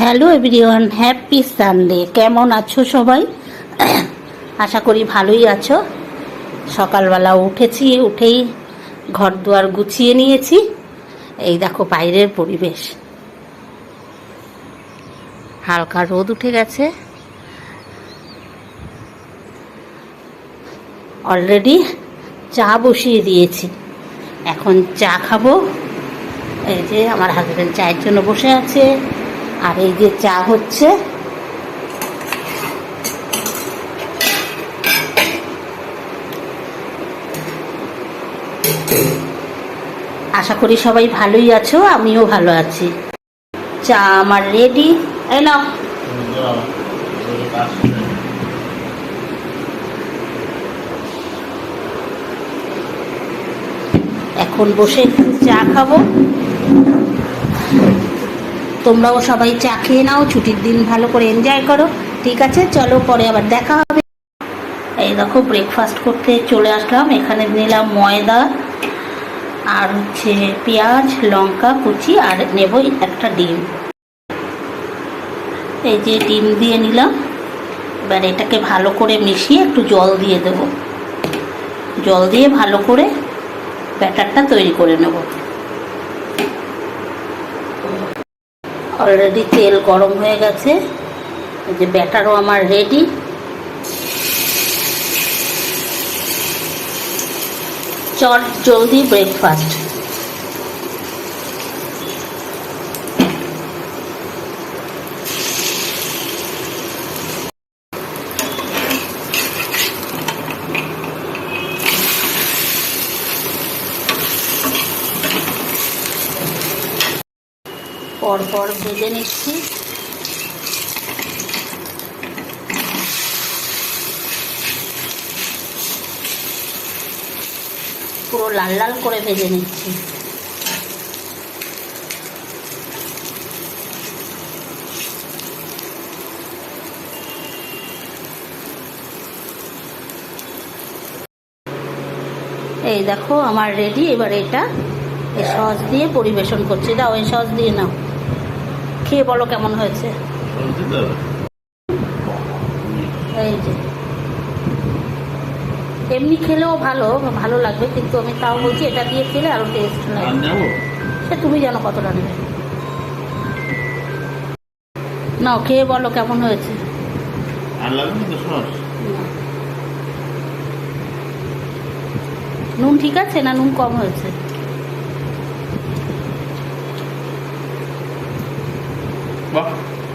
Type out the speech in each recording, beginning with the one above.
Hello everyone, happy Sunday. কেমন আছো সবাই? আশা করি ভালোই আছো। সকালবেলা উঠেছি, উঠেই ঘর দুয়ার গুছিয়ে নিয়েছি। এই দেখো বাইরের পরিবেশ। হালকা রোদ উঠে গেছে। অলরেডি চা বসিয়ে দিয়েছি। এখন চা খাব। এই যে আমার হাজব্যান্ড চায়ের জন্য বসে আছে। আর এই যে চা হচ্ছে। আশা করি সবাই ভালোই আছো, আমিও ভালো আছি। চা আমার রেডি এই এখন বসে চা খাব। তোমরাও সবাই চা খেয়ে নাও, ছুটির দিন ভালো করে এনজয় করো। ঠিক আছে, চলো পরে আবার দেখা হবে। এই দেখো ব্রেকফাস্ট করতে চলে আসলাম। এখানে নিলাম ময়দা আর হচ্ছে পেঁয়াজ, লঙ্কা, কুচি আর নেব একটা ডিম। এই যে ডিম দিয়ে নিলাম। এবার এটাকে ভালো করে মিশিয়ে একটু জল দিয়ে দেব। জল দিয়ে ভালো করে ব্যাটারটা তৈরি করে নেব। অলরেডি তেল গরম হয়ে গেছে। এই যে ব্যাটারও আমার রেডি চট জলদি ব্রেকফাস্ট পরপর ভেজে নিচ্ছি। পুরো লাল লাল করে ভেজে নিচ্ছি। এই দেখো, আমার রেডি এবার এটা সস দিয়ে পরিবেশন করছি। দাও, এই সস দিয়ে নাও। খেয়ে বলো কেমন হয়েছে? এই যে। এমনি খেলেও ভালো ভালো লাগবে কিন্তু আমি তাও বলছি এটা দিয়ে খেলে আরও টেস্ট লাগবে সে তুমি জানো কতটা নেবে। না খেয়ে বলো কেমন হয়েছে। নুন ঠিক আছে না নুন কম হয়েছে?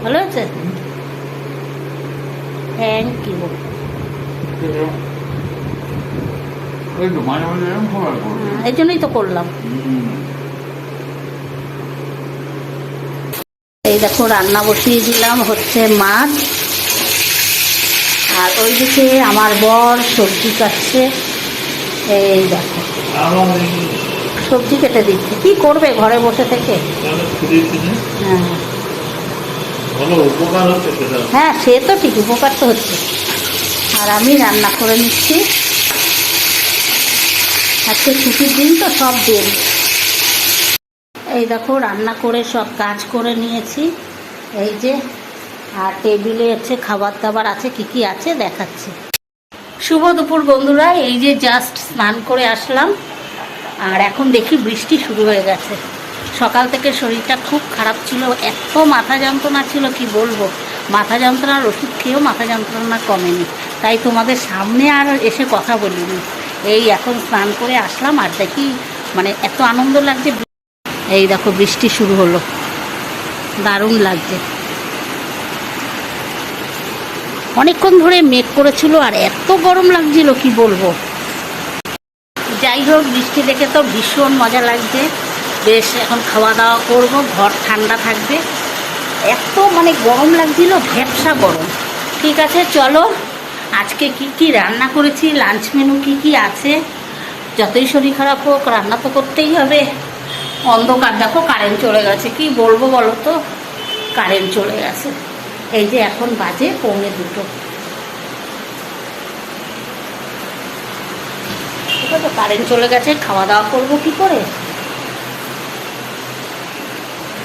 ভালো আছে? থ্যাংক ইউ ওই এই জন্যই তো করলাম। এই দেখো রান্না বসিয়ে দিলাম হচ্ছে মাছ। আর ওইদিকে আমার বর সবজি কাটছে। এই দেখো। সবজি কেটে দিচ্ছে। কি করবে ঘরে বসে থেকে? হ্যাঁ ভালো উপকার হচ্ছে সেটা হ্যাঁ সে তো ঠিক, উপকার তো হচ্ছে। আর আমি রান্না করে নিচ্ছি। আজকে ছুটির দিন তো সব দিন। এই দেখো, রান্না করে সব কাজ করে নিয়েছি। এই যে, আর টেবিলে হচ্ছে খাবার দাবার আছে, কি কি আছে দেখাচ্ছি। শুভ দুপুর বন্ধুরা, এই যে জাস্ট স্নান করে আসলাম। আর এখন দেখি বৃষ্টি শুরু হয়ে গেছে। সকাল থেকে শরীরটা খুব খারাপ ছিল, এত মাথা যন্ত্রণা ছিল, কি বলব? মাথা যন্ত্রণার ওষুধ খেয়েও মাথা যন্ত্রণা কমেনি। তাই তোমাদের সামনে আর এসে কথা বলিনি। এই এখন স্নান করে আসলাম আর দেখি মানে এত আনন্দ লাগছে। এই দেখো, বৃষ্টি শুরু হলো। দারুণ লাগছে। অনেকক্ষণ ধরে মেঘ করেছিল আর এত গরম লাগছিল, কি বলব? যাই হোক, বৃষ্টি দেখে তো ভীষণ মজা লাগছে। বেশ এখন খাওয়া দাওয়া করব, ঘর ঠান্ডা থাকবে। এত মানে গরম লাগছিল ভ্যাপসা গরম। ঠিক আছে, চলো। আজকে কি কি রান্না করেছি, লাঞ্চ মেনু কি কি আছে? যতই শরীর খারাপ হোক, রান্না তো করতেই হবে। অন্ধকার, দেখো কারেন্ট চলে গেছে। কি বলব বলো তো? কারেন্ট চলে গেছে। এই যে এখন বাজে পৌনে দুটো। আছে কারেন্ট চলে গেছে খাওয়া দাওয়া করব কি করে?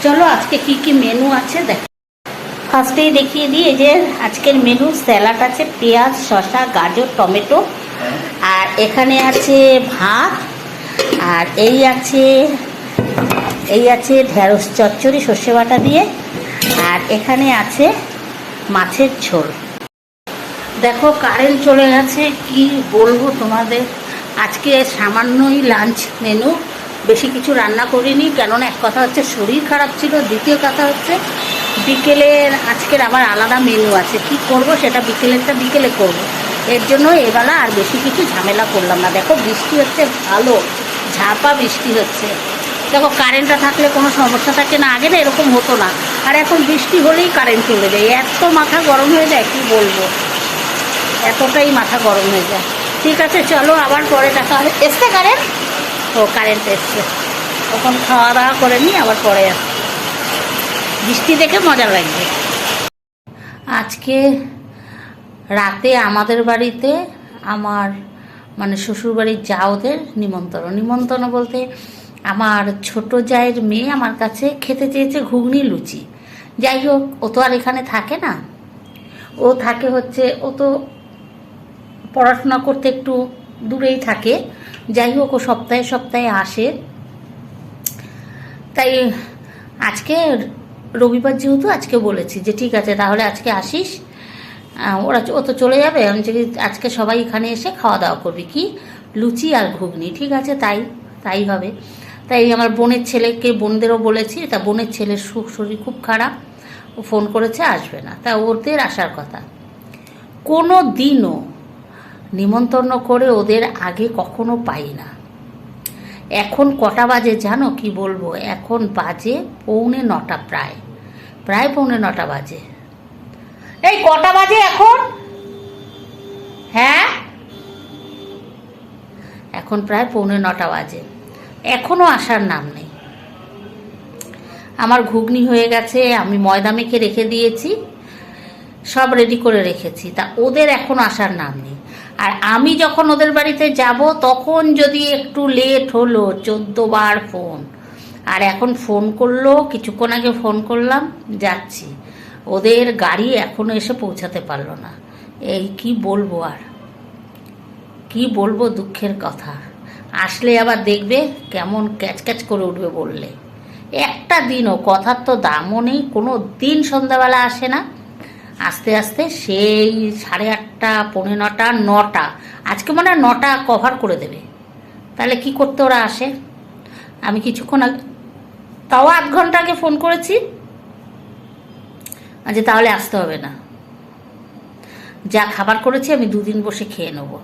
চলো আজকে কি কি মেনু আছে দেখ। ফার্স্টেই দেখিয়ে দিই, এই যে আজকের মেনু স্যালাড আছে, পেঁয়াজ, শসা, গাজর, টমেটো। আর এখানে আছে ভাত, আর এই আছে এই আছে ঢেঁড়স চচ্চড়ি, সর্ষে বাটা দিয়ে। আর এখানে আছে মাছের ঝোল। দেখো কারেন্ট চলে গেছে, কি বলব তোমাদের? আজকে সামান্যই লাঞ্চ মেনু বেশি কিছু রান্না করিনি, কেননা এক কথা হচ্ছে শরীর খারাপ ছিল, দ্বিতীয় কথা হচ্ছে বিকেলের আজকের আবার আলাদা মেনু আছে। কি করব সেটা বিকেলেরটা বিকেলে করব। এর জন্য এবেলা আর বেশি কিছু ঝামেলা করলাম না। দেখো বৃষ্টি হচ্ছে, ভালো, ঝাপা বৃষ্টি হচ্ছে। দেখো কারেন্টটা থাকলে কোনো সমস্যা থাকে না। আগে না এরকম হতো না। আর এখন বৃষ্টি হলেই কারেন্ট চলে যায়। এত মাথা গরম হয়ে যায়, কি বলব? এতটাই মাথা গরম হয়ে যায়। ঠিক আছে, চলো আবার পরে দেখা হবে। এসছে কারেন্ট ও কারেন্ট এসছে। তখন খাওয়া দাওয়া করে নিই আবার পরে আসছি। বৃষ্টি দেখে মজা লাগবে। আজকে রাতে আমাদের বাড়িতে আমার মানে শ্বশুরবাড়ির যাওদের নিমন্ত্রণ। নিমন্ত্রণ বলতে আমার ছোট জায়ের মেয়ে আমার কাছে খেতে চেয়েছে ঘুগনি লুচি। যাই হোক, ও তো আর এখানে থাকে না। ও থাকে হচ্ছে, ও তো পড়াশোনা করতে একটু দূরেই থাকে। যাই হোক, ও সপ্তাহে সপ্তাহে আসে। তাই আজকে রবিবার যেহেতু, আজকে বলেছি যে ঠিক আছে, তাহলে আজকে আসিস। ওরা ও তো চলে যাবে। আমি যে আজকে সবাই এখানে এসে খাওয়া দাওয়া করবি। কি? লুচি আর ঘুগনি। ঠিক আছে, তাই তাই হবে। তাই আমার বোনের ছেলেকে, বোনদেরও বলেছি। তা বোনের ছেলের সুখ শরীর খুব খারাপ। ও ফোন করেছে, আসবে না। তা ওদের আসার কথা। কোনো দিনও নিমন্ত্রণ করে ওদের আগে কখনো পাই না। এখন কটা বাজে জানো কি বলব? এখন বাজে পৌনে নটা প্রায়। প্রায় পৌনে নটা বাজে। এই কটা বাজে এখন? হ্যাঁ? এখন প্রায় পৌনে নটা বাজে। এখনও আসার নাম নেই। আমার ঘুগনি হয়ে গেছে, আমি ময়দা মেখে রেখে দিয়েছি, সব রেডি করে রেখেছি। তা ওদের এখন আসার নাম নেই। আর আমি যখন ওদের বাড়িতে যাব, তখন যদি একটু লেট হলো বার ফোন আর এখন ফোন করল, কিছুক্ষণ আগে ফোন করলাম, যাচ্ছি। ওদের গাড়ি এখনও এসে পৌঁছাতে পারল না। এই কি বলব আর? কি বলব দুঃখের কথা। আসলে আবার দেখবে কেমন ক্যাচ ক্যাচ করে উঠবে বললে। একটা দিনও কথার তো দামও নেই, কোনো দিন সন্ধ্যাবেলা আসে না। আস্তে আস্তে সেই সাড়ে আটটা, পৌনে নটা নটা। আজকে মনে হয় নটা কভার করে দেবে। তাহলে কি করতে ওরা আসে? আমি কিছুক্ষণ আগে, তাও আধ ঘণ্টা আগে ফোন করেছি। আচ্ছা তাহলে আসতে হবে না। যা খাবার করেছি আমি দুদিন বসে খেয়ে নেব।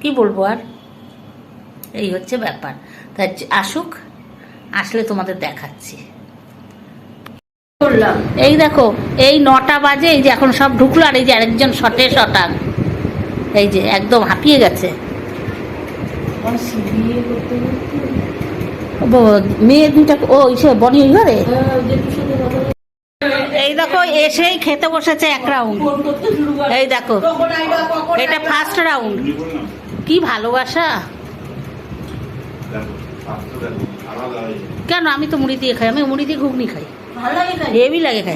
কি বলব আর? এই হচ্ছে ব্যাপার। তাই আসুক, আসলে তোমাদের দেখাচ্ছি। করলাম এই দেখো এই নটা বাজে এই যে এখন সব ঢুকলো আর এই যে আরেকজন শটে শটান এই যে একদম হাঁপিয়ে গেছে। মেয়ে দুইটা ও ইসে বনি ওই ঘরে? এই দেখো এসেই খেতে বসেছে এক রাউন্ড। এই দেখো এটা ফার্স্ট রাউন্ড কি ভালোবাসা। কেন? আমি তো মুড়ি দিয়ে খাই আমি মুড়ি দিয়ে ঘুগনি খাই। হেভি লাগে খাই।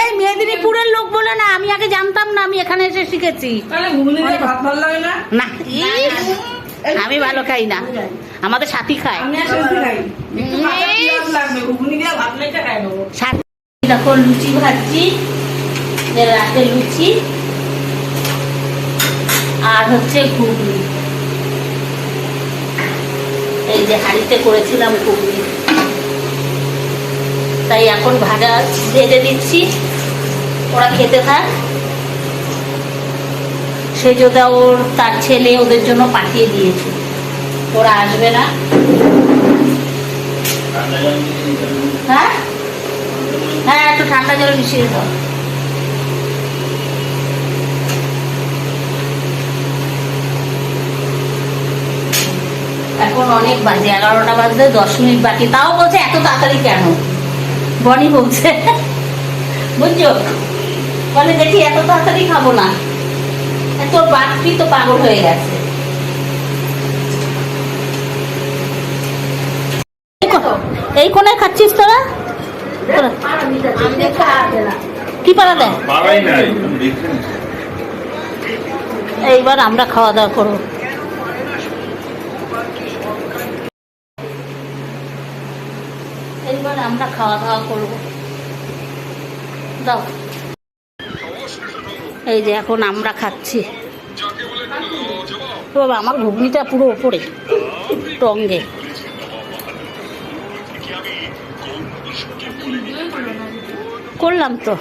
এই মেদিনীপুরের লোক বলে না আমি আগে জানতাম না আমি এখানে এসে শিখেছি। না? না। আমি ভালো খাই না। আমাদের সাথী খায়। দেখো লুচি ভাজছি। রাতে লুচি। আর হচ্ছে ঘুগনি। এই যে হাঁড়িতে করেছিলাম ঘুগনি। তাই এখন ভাজা ভেজে দিচ্ছি। ওরা খেতে থাক। সেজদা ওর তার ছেলে ওদের জন্য পাঠিয়ে দিয়েছে। ওরা আসবে না। হ্যাঁ? হ্যাঁ একটু ঠান্ডা জল মিশিয়ে দাও। এখন অনেক বাজে, এগারোটা বাজতে দশ মিনিট বাকি। তাও বলছে এত তাড়াতাড়ি কেন? বনি বলছে। বুঝছ? বলে দেখি এত তাড়াতাড়ি খাব না। তোর বাপটি তো পাগল হয়ে গেছে। এই কোনায় খাচ্ছিস তোরা। কি পাড়া দেয়। এইবার আমরা খাওয়া দাওয়া করব এইবার আমরা খাওয়া দাওয়া করব। দাও। এই যে এখন আমরা খাচ্ছি। বাবা, আমার ঘুগনিটা পুরো ওপরে, টঙ্গে। করলাম তো।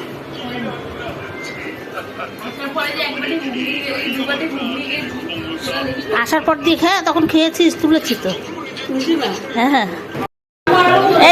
আসার পর দিয়ে খেয়ে, তখন খেয়েছিস, তুলেছি তো। হ্যাঁ হ্যাঁ।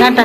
টাটা।